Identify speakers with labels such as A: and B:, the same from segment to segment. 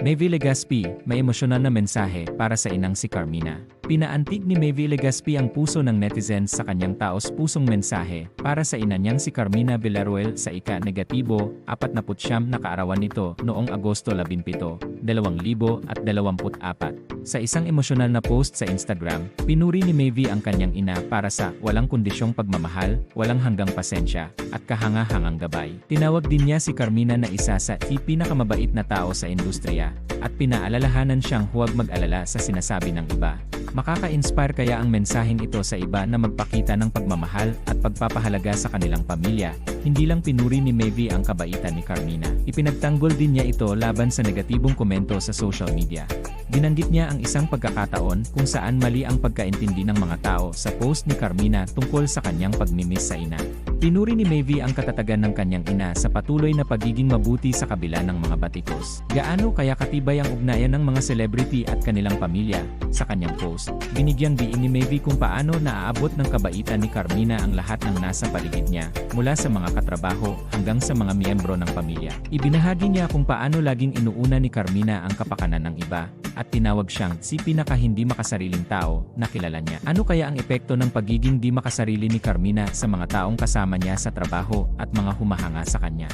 A: Maeve Legaspi, may emosyonal na mensahe para sa inang si Carmina. Pinaantig ni Maeve Legaspi ang puso ng netizens sa kanyang taos-pusong mensahe para sa ina niyang si Carmina Villaruel sa ika-negatibo, 49 na kaarawan nito noong Agosto 17, 2024. Sa isang emosyonal na post sa Instagram, pinuri ni Maeve ang kanyang ina para sa walang kondisyong pagmamahal, walang hanggang pasensya, at kahanga-hangang gabay. Tinawag din niya si Carmina na isa sa ipinakamabait na tao sa industriya, at pinaalalahanan siyang huwag mag-alala sa sinasabi ng iba. Makaka-inspire kaya ang mensaheng ito sa iba na magpakita ng pagmamahal at pagpapahalaga sa kanilang pamilya. Hindi lang pinuri ni Maeve ang kabaitan ni Carmina. Ipinagtanggol din niya ito laban sa negatibong komento sa social media. Binanggit niya ang isang pagkakataon kung saan mali ang pagkaintindi ng mga tao sa post ni Carmina tungkol sa kanyang pagmimiss sa ina. Pinuri ni Maeve ang katatagan ng kanyang ina sa patuloy na pagiging mabuti sa kabila ng mga batikos. Gaano kaya katibay ang ugnayan ng mga celebrity at kanilang pamilya? Sa kanyang post, binigyang diin ni Maeve kung paano naaabot ng kabaitan ni Carmina ang lahat ng nasa paligid niya, mula sa mga katrabaho hanggang sa mga miyembro ng pamilya. Ibinahagi niya kung paano laging inuuna ni Carmina ang kapakanan ng iba, at tinawag siyang si pinaka hindi makasariling tao na kilala niya. Ano kaya ang epekto ng pagiging di makasarili ni Carmina sa mga taong kasama niya sa trabaho at mga humahanga sa kanya?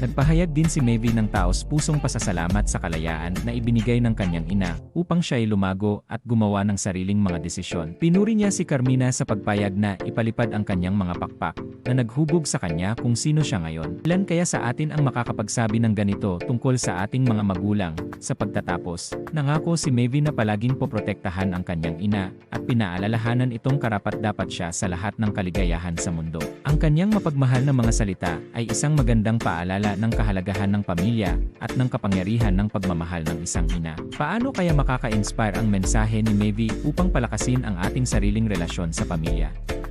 A: Nagpahayag din si Maeve ng taos pusong pasasalamat sa kalayaan na ibinigay ng kanyang ina upang siya ay lumago at gumawa ng sariling mga desisyon. Pinuri niya si Carmina sa pagpayag na ipalipad ang kanyang mga pakpak na naghubog sa kanya kung sino siya ngayon. Ilan kaya sa atin ang makakapagsabi ng ganito tungkol sa ating mga magulang? Sa pagtatapos, nangako si Maeve na palaging poprotektahan ang kanyang ina at pinaalalahanan itong karapat dapat siya sa lahat ng kaligayahan sa mundo. Ang kanyang mapagmahal na mga salita ay isang magandang paalala ng kahalagahan ng pamilya at ng kapangyarihan ng pagmamahal ng isang ina. Paano kaya makaka-inspire ang mensahe ni Maeve upang palakasin ang ating sariling relasyon sa pamilya?